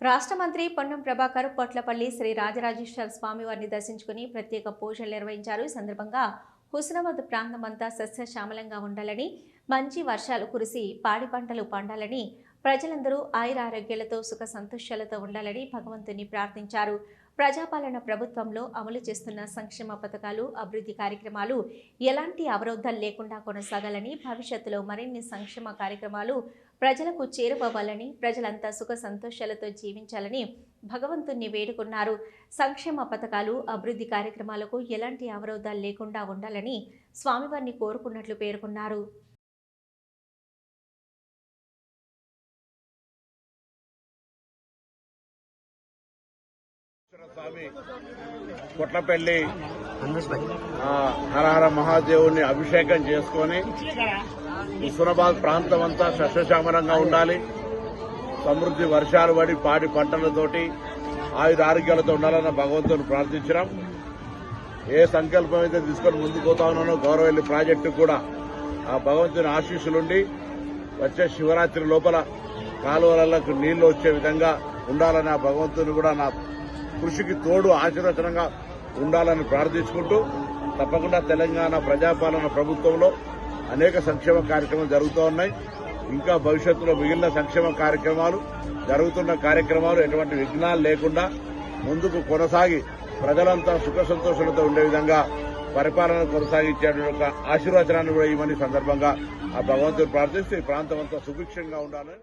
రాష్ట్ర మంత్రి పొన్నం ప్రభాకర్ పొట్లపల్లి శ్రీ రాజరాజేశ్వర స్వామి వారిని దర్శించుకుని ప్రత్యేక పూజలు నిర్వహించారు. ఈ సందర్భంగా హుస్నాబాద్ ప్రాంతమంతా సస్యశ్యామలంగా ఉండాలని మంచి వర్షాలు కురిసి పాడి పంటలు పండాలని ప్రజలందరూ ఆయురారోగ్యాలతో సుఖ సంతోషాలతో ఉండాలని భగవంతుని ప్రార్థించారు. ప్రజాపాలన ప్రభుత్వంలో అమలు చేస్తున్న సంక్షేమ పథకాలు అభివృద్ధి కార్యక్రమాలు ఎలాంటి అవరోధాలు లేకుండా కొనసాగాలని భవిష్యత్తులో మరిన్ని సంక్షేమ కార్యక్రమాలు ప్రజలకు చేరువవ్వాలని ప్రజలంతా సుఖ సంతోషాలతో జీవించాలని భగవంతుణ్ణి వేడుకున్నారు. సంక్షేమ పథకాలు అభివృద్ధి కార్యక్రమాలకు ఎలాంటి అవరోధాలు లేకుండా ఉండాలని స్వామివారిని కోరుకున్నట్లు పేర్కొన్నారు. స్వామి కొట్లపల్లి హరహర మహాదేవుని అభిషేకం చేసుకొని హుస్నాబాద్ ప్రాంతం అంతా సస్యశ్యామలంగా ఉండాలి. సమృద్ధి వర్షాలు పడి పాడి పంటలతోటి ఆయుధ ఆరోగ్యాలతో ఉండాలని భగవంతుని ప్రార్థించినాం. ఏ సంకల్పం అయితే తీసుకొని ముందుకు పోతా ఉన్నానో గౌరవల్లి ప్రాజెక్టు కూడా ఆ భగవంతుని ఆశీస్సులుండి వచ్చే శివరాత్రి లోపల కాలువలకు నీళ్ళు వచ్చే విధంగా ఉండాలని ఆ భగవంతుని కూడా నా కృషికి తోడు ఆశీర్వచనంగా ఉండాలని ప్రార్థించుకుంటూ తప్పకుండా తెలంగాణ ప్రజాపాలన ప్రభుత్వంలో అనేక సంక్షేమ కార్యక్రమాలు జరుగుతూ ఉన్నాయి. ఇంకా భవిష్యత్తులో మిగిలిన సంక్షేమ కార్యక్రమాలు జరుగుతున్న కార్యక్రమాలు ఎటువంటి విఘ్నాలు లేకుండా ముందుకు కొనసాగి ప్రజలంతా సుఖ సంతోషాలతో ఉండే విధంగా పరిపాలన కొనసాగించే ఒక ఆశీర్వచనాన్ని కూడా ఇవ్వని సందర్భంగా ఆ భగవంతుడు ప్రార్థిస్తూ ఈ ప్రాంతం అంతా సుభిక్షంగా ఉండాలని